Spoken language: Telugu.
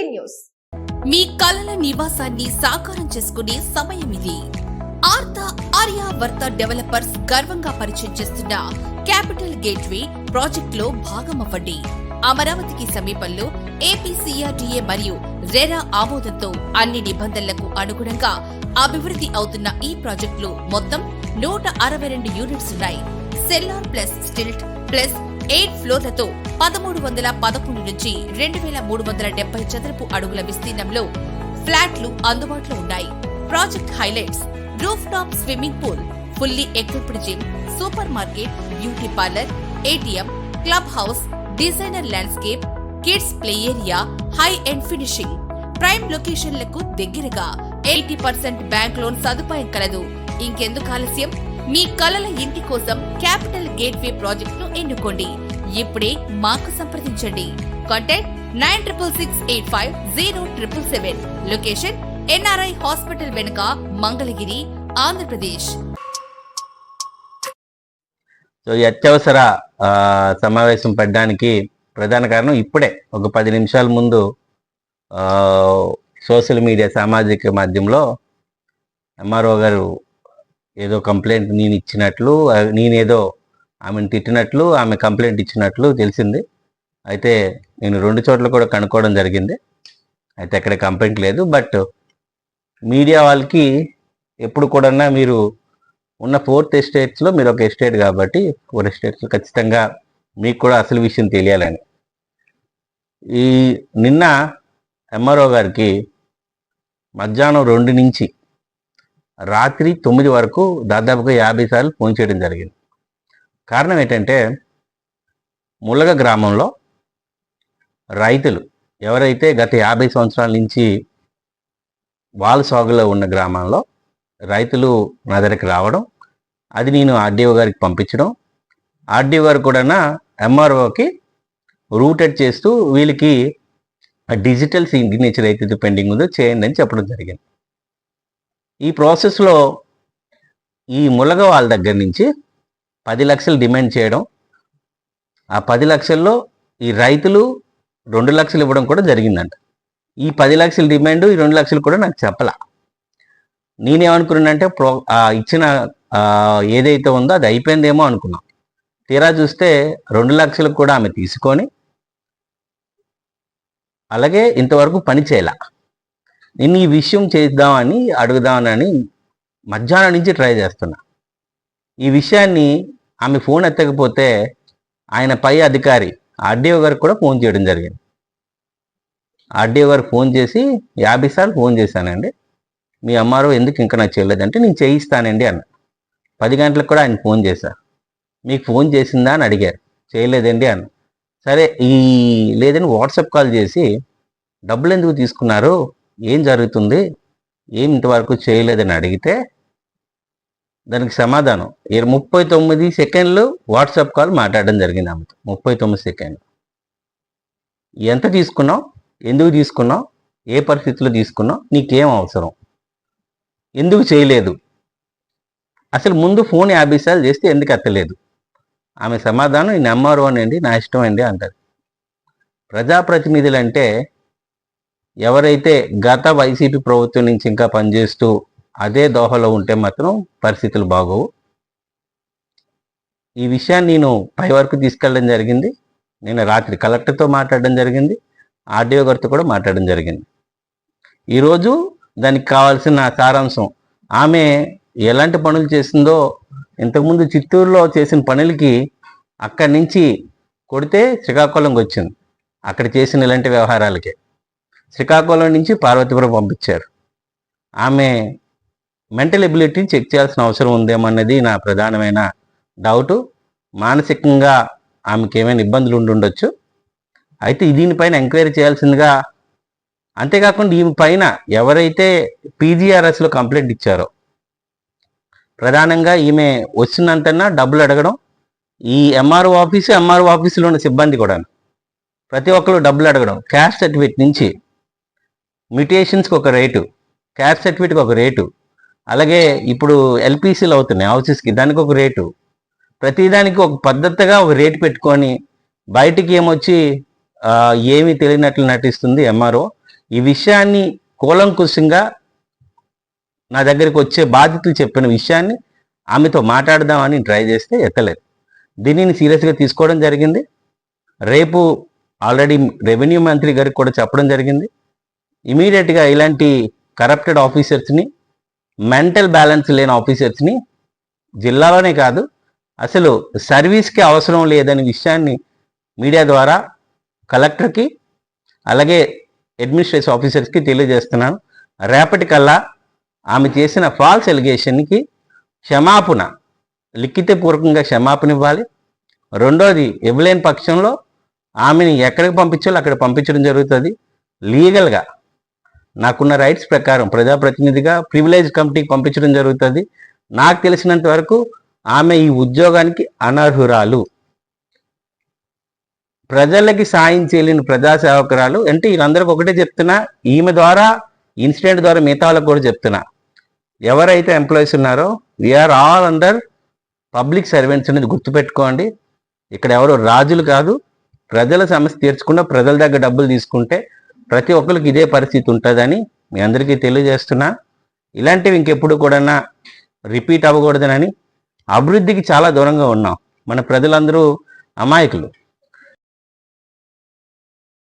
బ్రేకింగ్ న్యూస్ మీ కలల నివాసాన్ని సాకారం చేసుకునే సమయం ఇది. ఆర్త ఆర్యావర్త డెవలపర్స్ గర్వంగా పరిచయం చేస్తున్న క్యాపిటల్ గేట్వే ప్రాజెక్ట్లో భాగమవ్వండి. అమరావతికి సమీపంలో ఏపీసీఆర్డీఏ మరియు రెరా ఆమోదంతో అన్ని నిబంధనలకు అనుగుణంగా అభివృద్ధి అవుతున్న ఈ ప్రాజెక్టులో మొత్తం నూట అరవై రెండు యూనిట్స్ ఉన్నాయి. Cellar plus stilt plus eight ఫ్లోర్లతో పదమూడు వందల పదకొండు నుంచి రెండు వేల మూడు వందల డెబ్బై చదరపు అడుగుల విస్తీర్ణంలో ఫ్లాట్లు అందుబాటులో ఉన్నాయి. Project highlights roof top swimming pool fully equipped gym super market beauty parlour ATM club house designer landscape kids play area high end finishing. Prime లొకేషన్లకు దగ్గరగా ఎయిటీ పర్సెంట్ బ్యాంక్ లోన్ సదుపాయం కలదు. ఇంకెందుకు ఆలస్యం? మీ కలల ఇంటి కోసం క్యాపిటల్ గేట్వే ప్రాజెక్ట్ను ఎన్నుకోండి. ఇప్పుడే మాకు సంప్రదించండి. Contact nine triple six eight five zero triple seven location NRI hospital వెనుక మంగళగిరి ఆంధ్రప్రదేశ్. సో ఈ అత్యవసర సమావేశం పెట్టడానికి ప్రధాన కారణం ఇప్పుడే ఒక పది నిమిషాల ముందు సోషల్ మీడియా సామాజిక మాధ్యమంలో ఎంఆర్ఓ గారు ఏదో కంప్లైంట్ నేను ఇచ్చినట్లు నేనేదో ఆమెను తిట్టినట్లు ఆమె కంప్లైంట్ ఇచ్చినట్లు తెలిసింది. అయితే నేను రెండు చోట్ల కూడా కనుక్కోవడం జరిగింది. అయితే అక్కడ కంప్లైంట్ లేదు. బట్ మీడియా వాళ్ళకి ఎప్పుడు కూడా మీరు ఉన్న ఫోర్త్ ఎస్టేట్స్లో మీరు ఒక ఎస్టేట్ కాబట్టి ఫోర్ ఎస్టేట్స్లో ఖచ్చితంగా మీకు కూడా అసలు విషయం తెలియాలని. ఈ నిన్న ఎంఆర్ఓ గారికి మధ్యాహ్నం రెండు నుంచి రాత్రి తొమ్మిది వరకు దాదాపుగా యాభై సార్లు ఫోన్ చేయడం జరిగింది. కారణం ఏంటంటే ములగ గ్రామంలో రైతులు ఎవరైతే గత యాభై సంవత్సరాల నుంచి వాళ్ళ సాగులో ఉన్న గ్రామంలో రైతులు నా దగ్గరికి రావడం అది నేను ఆర్డీఓ గారికి పంపించడం ఆర్డీఓ గారు కూడా ఎంఆర్ఓకి రూటెడ్ చేస్తూ వీళ్ళకి డిజిటల్ సిగ్నేచర్ అయితే పెండింగ్ ఉందో చేయండి అని చెప్పడం జరిగింది. ఈ ప్రాసెస్లో ఈ ములగ వాళ్ళ దగ్గర నుంచి పది లక్షలు డిమాండ్ చేయడం ఆ పది లక్షల్లో ఈ రైతులు రెండు లక్షలు ఇవ్వడం కూడా జరిగిందంట. ఈ పది లక్షల డిమాండ్ ఈ రెండు లక్షలు కూడా నాకు చెప్పలా. నేనేమనుకున్నానంటే ప్రో ఇచ్చిన ఏదైతే ఉందో అది అయిపోయిందేమో అనుకున్నాం. తీరా చూస్తే రెండు లక్షలకు కూడా ఆమె తీసుకొని అలాగే ఇంతవరకు పని చేయాల. నేను ఈ విషయం చేద్దామని అడుగుదామని మధ్యాహ్నం నుంచి ట్రై చేస్తున్నా. ఈ విషయాన్ని ఆమె ఫోన్ ఎత్తకపోతే ఆయన పై అధికారి ఆర్డీఓ గారికి కూడా ఫోన్ చేయడం జరిగింది. ఆర్డీఓ గారికి ఫోన్ చేసి యాభై సార్లు ఫోన్ చేశానండి. మీ అమ్మారు ఎందుకు ఇంకా నాకు చేయలేదంటే నేను చేయిస్తానండి అన్న. పది గంటలకు కూడా ఆయన ఫోన్ చేశా మీకు ఫోన్ చేసిందా? అని అడిగారు. చేయలేదండి అన్న. సరే ఈ లేదని వాట్సాప్ కాల్ చేసి డబ్బులు ఎందుకు తీసుకున్నారు? ఏం జరుగుతుంది? ఏం ఇంతవరకు చేయలేదని అడిగితే దానికి సమాధానం. ఈ ముప్పై తొమ్మిది సెకండ్లు వాట్సాప్ కాల్ మాట్లాడడం జరిగింది ఆమెతో. ముప్పై తొమ్మిది సెకండ్లు. ఎంత తీసుకున్నావు? ఎందుకు తీసుకున్నావు? ఏ పరిస్థితిలో తీసుకున్నావు? నీకేం అవసరం? ఎందుకు చేయలేదు? అసలు ముందు ఫోన్ యాభై సార్లు చేస్తే ఎందుకు ఎత్తలేదు ఆమె సమాధానం ఈ నెంబర్ వన్ అండి నా ఇష్టం అండి అంటారు ప్రజాప్రతినిధులు అంటే ఎవరైతే గత వైసీపీ ప్రభుత్వం నుంచి ఇంకా పనిచేస్తూ అదే దోహలో ఉంటే మాత్రం పరిస్థితులు బాగోవు. ఈ విషయాన్ని నేను పై వరకు తీసుకెళ్ళడం జరిగింది. నేను రాత్రి కలెక్టర్తో మాట్లాడడం జరిగింది. ఆర్డీఓ గారితో కూడా మాట్లాడడం జరిగింది. ఈరోజు దానికి కావాల్సిన సారాంశం ఆమె ఎలాంటి పనులు చేసిందో ఇంతకుముందు చిత్తూరులో చేసిన పనులకి అక్కడి నుంచి కొడితే శ్రీకాకుళంకి వచ్చింది. అక్కడ చేసిన ఇలాంటి వ్యవహారాలకే. శ్రీకాకుళం నుంచి పార్వతీపురం పంపించారు. ఆమె మెంటల్ ఎబిలిటీని చెక్ చేయాల్సిన అవసరం ఉందేమన్నది నా ప్రధానమైన డౌటు మానసికంగా ఆమెకి ఏమైనా ఇబ్బందులు ఉండుండొచ్చు అయితే దీనిపైన ఎంక్వైరీ చేయాల్సిందిగా అంతేకాకుండా ఈమె పైన ఎవరైతే పీజీఆర్ఎస్లో కంప్లైంట్ ఇచ్చారో ప్రధానంగా ఈమె వచ్చినంతన్నా డబ్బులు అడగడం. ఈ ఎంఆర్ఓ ఆఫీసు ఎంఆర్ఓ ఆఫీసులో ఉన్న సిబ్బంది కూడా ప్రతి ఒక్కరు డబ్బులు అడగడం. క్యాస్ట్ సర్టిఫికేట్ నుంచి మ్యూటేషన్స్కి ఒక రేటు క్యాస్ట్ సర్టిఫికేట్కి ఒక రేటు అలాగే ఇప్పుడు ఎల్పిసిలు అవుతున్నాయి హౌసెస్కి దానికి ఒక రేటు. ప్రతిదానికి ఒక పద్ధతిగా ఒక రేటు పెట్టుకొని బయటికి ఏమొచ్చి ఏమీ తెలియనట్లు నటిస్తుంది ఎంఆర్ఓ. ఈ విషయాన్ని కూలంకుశంగా నా దగ్గరికి వచ్చే బాధితులు చెప్పిన విషయాన్ని ఆమెతో మాట్లాడదామని ట్రై చేస్తే ఎత్తలేదు దీనిని సీరియస్గా తీసుకోవడం జరిగింది. రేపు ఆల్రెడీ రెవెన్యూ మంత్రి గారికి కూడా చెప్పడం జరిగింది. ఇమీడియట్గా ఇలాంటి కరప్టెడ్ ఆఫీసర్స్ని మెంటల్ బ్యాలెన్స్ లేని ఆఫీసర్స్ని జిల్లాలోనే కాదు అసలు సర్వీస్కి అవసరం లేదనే విషయాన్ని మీడియా ద్వారా కలెక్టర్కి అలాగే అడ్మినిస్ట్రేషన్ ఆఫీసర్స్కి తెలియజేస్తున్నాను. రేపటికల్లా ఆమె చేసిన ఫాల్స్ ఎలిగేషన్కి క్షమాపణ లిఖితపూర్వకంగా క్షమాపణ ఇవ్వాలి రెండోది ఇవ్వలేని పక్షంలో ఆమెని ఎక్కడికి పంపించాలో అక్కడ పంపించడం జరుగుతుంది. లీగల్గా నాకున్న రైట్స్ ప్రకారం ప్రజాప్రతినిధిగా ప్రివిలేజ్ కమిటీకి పంపించడం జరుగుతుంది. నాకు తెలిసినంత వరకు ఆమె ఈ ఉద్యోగానికి అనర్హురాలు. ప్రజలకి సాయం చేయలేని ప్రజా సేవకురాలు అంటే వీళ్ళందరికీ ఒకటే చెప్తున్నా ఈమె ద్వారా ఇన్సిడెంట్ ద్వారా మిగతా వాళ్ళకి కూడా చెప్తున్నా. ఎవరైతే ఎంప్లాయీస్ ఉన్నారో we are all under public servants అనేది గుర్తుపెట్టుకోండి. ఇక్కడ ఎవరు రాజులు కాదు ప్రజల సమస్య తీర్చకుండా ప్రజల దగ్గర డబ్బులు తీసుకుంటే ప్రతి ఒక్కరికి ఇదే పరిస్థితి ఉంటుందని మీ అందరికీ తెలియజేస్తున్నా. ఇలాంటివి ఇంకెప్పుడు కూడా రిపీట్ అవ్వకూడదనని అభివృద్ధికి చాలా దూరంగా ఉన్నాం. మన ప్రజలందరూ అమాయకులు.